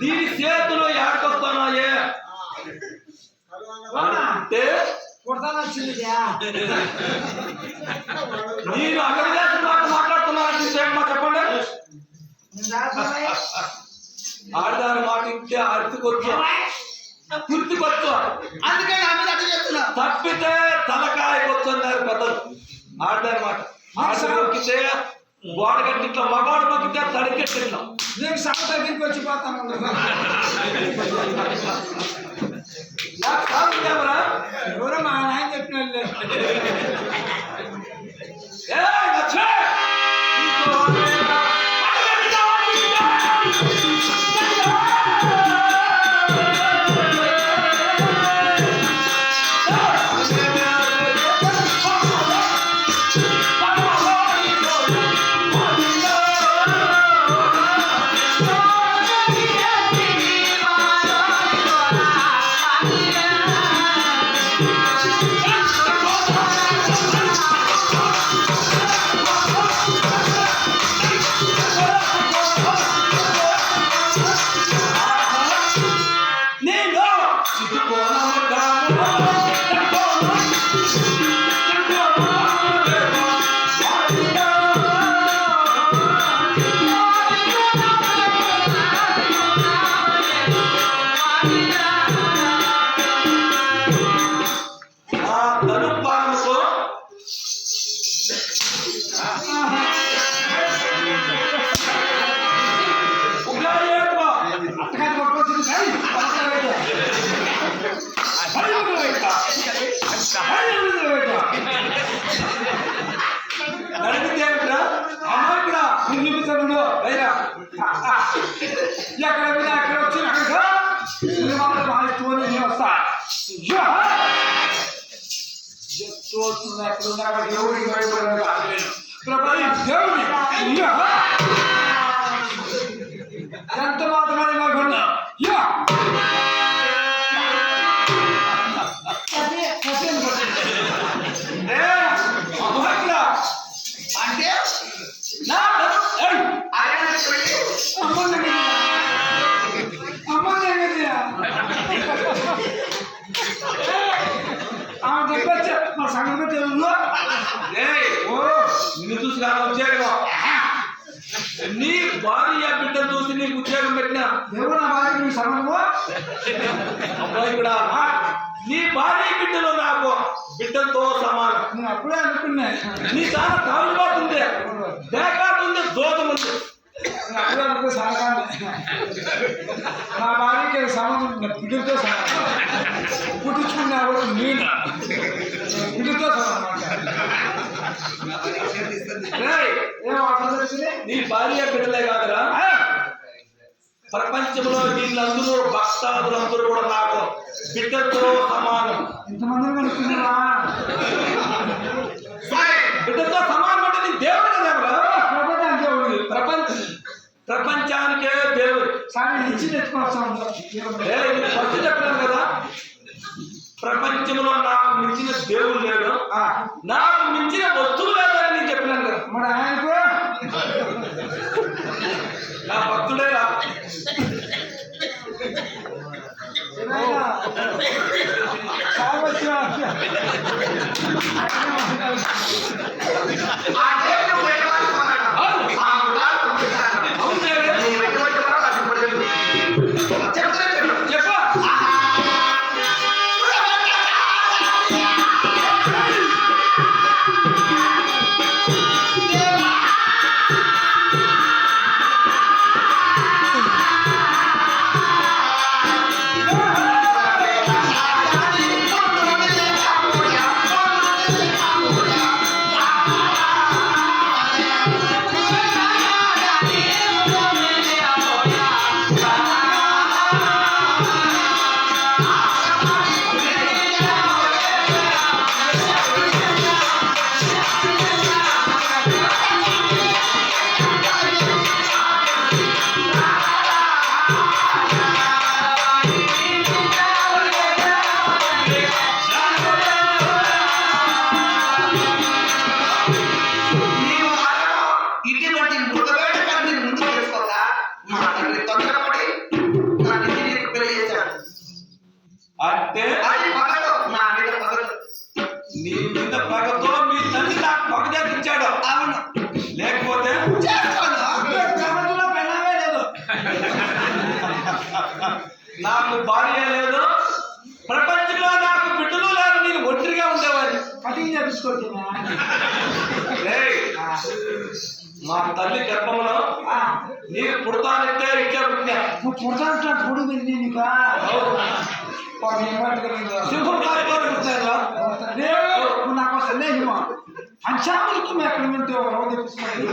దీని చేతులు ఏకొస్తున్నాయే అంటే నేను అక్కడ మాట మాట్లాడుతున్నాను ఏమ్మా చెప్పండి. ఆడదాని మాట ఇంటే అర్థకొచ్చు గుర్తుకొచ్చు. అందుకని అడ్డు చేస్తున్నా. తప్పితే తలకాయ కొచ్చన్నారు పెద్దలు. ఆడదాని మాట. ఆడ మొక్కితే గోడ కట్టి ఇట్లా మగాడు మొక్కితే తడికెట్టిన్నాం నీకు సమ తగ్గించి వచ్చిపోతాను నాకు కాదు ఎవరా ఎవరో మా నాయన చెప్పిన Boy. చూస్తున్నా నిన్ను చూసి నాకు ఉద్యోగం నీ భార్య బిడ్డను చూసి నీకు ఉద్యోగం పెట్టినా? నా భార్య మీ సమయము అబ్బాయి కూడా నీ భార్య బిడ్డలు నాకు బిడ్డలతో సమానం. నేను అప్పుడే అనుకున్నా. నీ చాలా తాగుబాటుంది దేకాటుంది దోదముంది నేను అప్పుడే అనుకున్నా సహకారం నా భార్యకి సమం బిడ్డతో సమానం పుట్టించుకున్నా కూడా నేను బిడ్డతో సమానం నీ భార్య బిడ్డలే కాదురా ప్రపంచంలో వీళ్ళందరూ భక్తాదులందరూ కూడా నాకు బిడ్డలతో సమానం. ఇంతమందిని కనుక్కున్నావా బిడ్డలతో సమానం అంటే నీ దేవుడు కదా ప్రపంచం దేవుడు ప్రపంచ ప్రపంచానికే దేవుడు సార్ ఇచ్చి ఇది ఫస్ట్ చెప్పాను కదా? ప్రపంచంలో నాకు మించిన దేవుడు లేడు. నాకు మించిన వస్తువు లేదని నేను చెప్పినాను కదా. మన ఆయనకు? నా సార్ వచ్చిన? అంటే నీ మీద పగతో మీ తల్లి నాకు పగ చేపించాడు అవును. లేకపోతే నాకు భార్య లేదు. ప్రపంచంలో నాకు బిడ్డలు లేరు. నేను ఒంటరిగా ఉండేవాడిని. కటింగ్ చేపించుకోవచ్చు పెరిగి నీకు? పాపం ఏం పట్టుకోలేదు సింహం కార్యక్రమం పుట్టారా నువ్వు నాకు అసలు లేదు పంచామృతం ఎక్కడ వింటావు ఎవరు తెప్పించుకోండి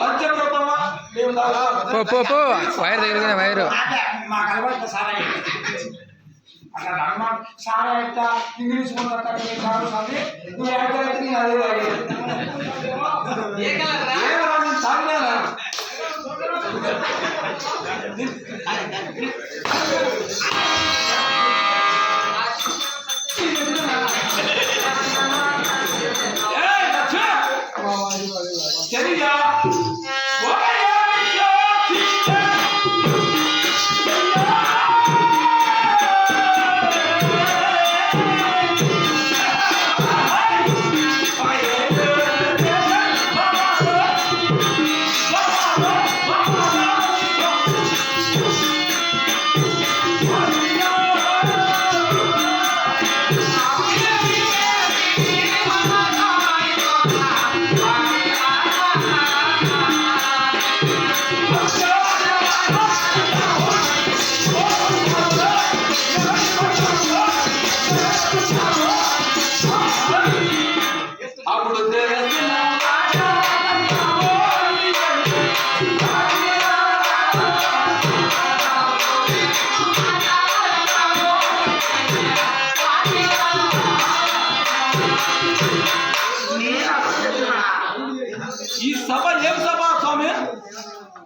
పంచప్రభమా మేము దాకా పో పో పో. వైర్ దగ్గర వైరు. మాకు అలవాటు సారా అక్కడ అమ్మ సారా ఎట్ట ఇంగ్లీష్ ముందు స్వామి నువ్వు ఎక్కడైతే నేను అదే తాగేది.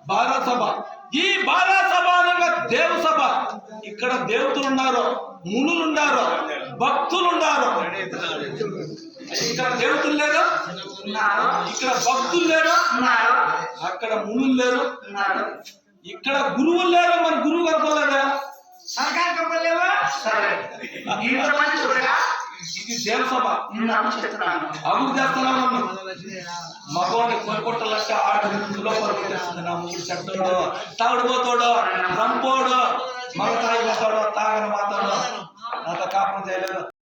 బాలా సభ ఈ బాలా సభ అనగా దేవ సభ ఇక్కడ దేవతలు ఉన్నారు మునులు ఉన్నారు భక్తులు ఉన్నారు. ఇక్కడ దేవతలు లేరు? ఇక్కడ భక్తులు లేరు? అక్కడ మునులు లేరు. ఇక్కడ గురువులు లేరు? మన గురువు కనపడలేదా సర్కార్ కంపెనీలేవా ఇది దేవ సభ అభివృద్ధి చేస్తున్నాం మగవాడిని కొనుక్కొట్టాలంటే ఆడ ఇంట్లో కొనుక్కొట్టేస్తుంది నా మూడు చెడ్డోడు తాగుడుపోతాడు రంపోడు మగ తాగిపోతాడు తాగని మాతాడు అంత కాపం చేయలేదు.